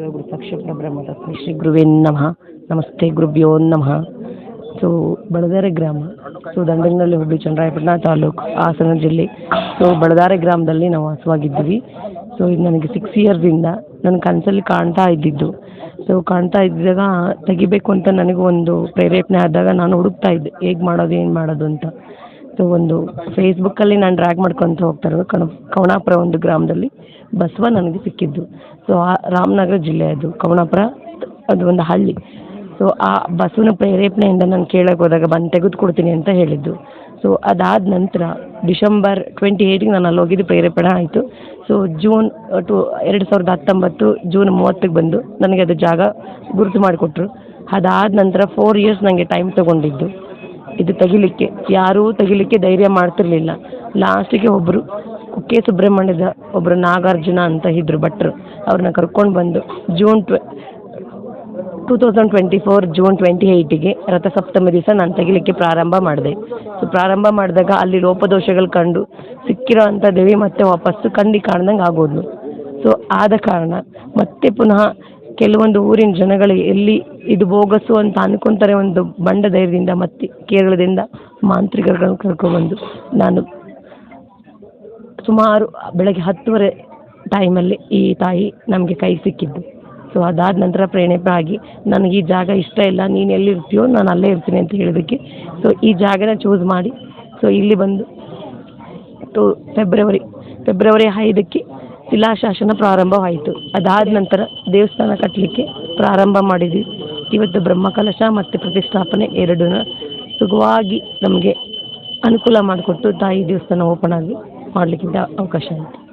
ದೇವಗುರು ಸಾಕ್ಷಾತ್ ಬ್ರಹ್ಮ ತಸ್ಮೈ ಶ್ರೀ ಗುರುವೇ ನಮಃ. ನಮಸ್ತೆ ಗುರುಭ್ಯೋ ನಮಃ. ಸೊ ಬಡದಾರೆ ಗ್ರಾಮ, ಸೊ, ದಂಡಂಗನಹಳ್ಳಿ, ಹುಬ್ಬಳ್ಳಿ, ಚನ್ನರಾಯಪಟ್ಟಣ ತಾಲೂಕು, ಹಾಸನ ಜಿಲ್ಲೆ. ಸೊ ಬಡದಾರೆ ಗ್ರಾಮದಲ್ಲಿ ನಾವು ವಾಸವಾಗಿದ್ದೀವಿ. ಸೊ, ಇದು ನನಗೆ ಸಿಕ್ಸ್ ಇಯರ್ಸಿಂದ ನನ್ನ ಕನಸಲ್ಲಿ ಕಾಣ್ತಾ ಇದ್ದಿದ್ದು. ಸೊ, ಕಾಣ್ತಾ ಇದ್ದಾಗ ತೆಗಿಬೇಕು ಅಂತ ನನಗೂ ಒಂದು ಪ್ರೇರೇಪಣೆ ಆದಾಗ ನಾನು ಹುಡುಕ್ತಾ ಇದ್ದೆ, ಹೇಗೆ ಮಾಡೋದು, ಏನು ಮಾಡೋದು ಅಂತ. ಸೊ ಒಂದು ಫೇಸ್ಬುಕ್ಕಲ್ಲಿ ನಾನು ಡ್ರ್ಯಾಗ್ ಮಾಡ್ಕೊತ ಹೋಗ್ತಾ ಇರೋದು. ಕಣ, ಕವಣಾಪುರ ಒಂದು ಗ್ರಾಮದಲ್ಲಿ ಬಸವ ನನಗೆ ಸಿಕ್ಕಿದ್ದು. ಸೊ ಆ ರಾಮನಗರ ಜಿಲ್ಲೆ ಅದು, ಕವಣಾಪುರ ಅದು ಒಂದು ಹಳ್ಳಿ. ಸೊ ಆ ಬಸವನ ಪ್ರೇರೇಪಣೆಯಿಂದ ನಾನು ಕೇಳಕ್ಕೆ ಹೋದಾಗ ಬಂದು ತೆಗೆದುಕೊಡ್ತೀನಿ ಅಂತ ಹೇಳಿದ್ದು. ಸೊ ಅದಾದ ನಂತರ ಡಿಸೆಂಬರ್ ಟ್ವೆಂಟಿ ಏಯ್ಟಿಗೆ ನಾನು ಅಲ್ಲಿ ಹೋಗಿದ್ದು ಪ್ರೇರೇಪಣೆ ಆಯಿತು. ಸೊ ಜೂನ್ ಟು, ಎರಡು ಸಾವಿರದ ಹತ್ತೊಂಬತ್ತು ಜೂನ್ ಮೂವತ್ತಕ್ಕೆ ಬಂದು ನನಗೆ ಅದು ಜಾಗ ಗುರುತು ಮಾಡಿಕೊಟ್ರು. ಅದಾದ ನಂತರ ಫೋರ್ ಇಯರ್ಸ್ ನನಗೆ ಟೈಮ್ ತೊಗೊಂಡಿದ್ದು. ಇದು ತೆಗಿಲಿಕ್ಕೆ. ಯಾರೂ ತೆಗಿಲಿಕ್ಕೆ ಧೈರ್ಯ ಮಾಡ್ತಿರ್ಲಿಲ್ಲ. ಲಾಸ್ಟಿಗೆ ಒಬ್ಬರು ಕುಕ್ಕೆ ಸುಬ್ರಹ್ಮಣ್ಯದ ಒಬ್ಬರು ನಾಗಾರ್ಜುನ ಅಂತ ಇದ್ರು ಭಟ್ರು. ಅವ್ರನ್ನ ಕರ್ಕೊಂಡು ಬಂದು June ಟ್ವೆ two thousand twenty four June twenty ಏಯ್ಟಿಗೆ Rathasaptami ದಿವಸ ನಾನು ತೆಗಿಲಿಕ್ಕೆ ಪ್ರಾರಂಭ ಮಾಡಿದೆ. ಸೊ ಪ್ರಾರಂಭ ಮಾಡಿದಾಗ ಅಲ್ಲಿ ಲೋಪದೋಷಗಳು ಕಂಡು ಸಿಕ್ಕಿರೋ ಅಂಥ ದೇವಿ ಮತ್ತೆ ವಾಪಸ್ಸು ಕಂಡಿ ಕಾಣ್ದಂಗೆ ಆಗೋದ್ಲು. ಸೊ ಆದ ಕಾರಣ ಮತ್ತೆ ಪುನಃ ಕೆಲವೊಂದು ಊರಿನ ಜನಗಳು ಎಲ್ಲಿ ಇದು ಬೋಗಸು ಅಂತ ಅನ್ಕೊಂತಾರೆ ಒಂದು ಬಂಡ ಧೈರ್ಯದಿಂದ ಮತ್ತೆ ಕೇರಳದಿಂದ ಮಾಂತ್ರಿಕರುಗಳನ್ನು ಕರ್ಕೊಬಂದು ನಾನು ಸುಮಾರು ಬೆಳಗ್ಗೆ ಹತ್ತುವರೆ ಟೈಮಲ್ಲಿ ಈ ತಾಯಿ ನಮಗೆ ಕೈ ಸಿಕ್ಕಿದ್ದು. ಸೊ ಅದಾದ ನಂತರ ಪ್ರೇರೇಪಣೆ ಆಗಿ ನನಗೆ ಈ ಜಾಗ ಇಷ್ಟ ಇಲ್ಲ, ನೀನು ಎಲ್ಲಿರ್ತೀಯೋ ನಾನು ಅಲ್ಲೇ ಇರ್ತೀನಿ ಅಂತ ಹೇಳಿದ್ದಕ್ಕೆ ಸೊ ಈ ಜಾಗನ ಚೂಸ್ ಮಾಡಿ. ಸೊ ಇಲ್ಲಿ ಬಂದು ಟು ಫೆಬ್ರವರಿ ಫೆಬ್ರವರಿ ಐದಕ್ಕೆ ಶಿಲಾಶಾಸನ ಪ್ರಾರಂಭವಾಯಿತು. ಅದಾದ ನಂತರ ದೇವಸ್ಥಾನ ಕಟ್ಟಲಿಕ್ಕೆ ಪ್ರಾರಂಭ ಮಾಡಿದ್ವಿ. ಇವತ್ತು ಬ್ರಹ್ಮಕಲಶ ಮತ್ತು ಪ್ರತಿಷ್ಠಾಪನೆ ಎರಡನ್ನ ಸುಗವಾಗಿ ನಮಗೆ ಅನುಕೂಲ ಮಾಡಿಕೊಟ್ಟು ತಾಯಿ ದೇವಸ್ಥಾನ ಓಪನ್ ಆಗಿ ಮಾಡಲಿಕ್ಕಿದ್ದ ಅವಕಾಶ ಆಯಿತು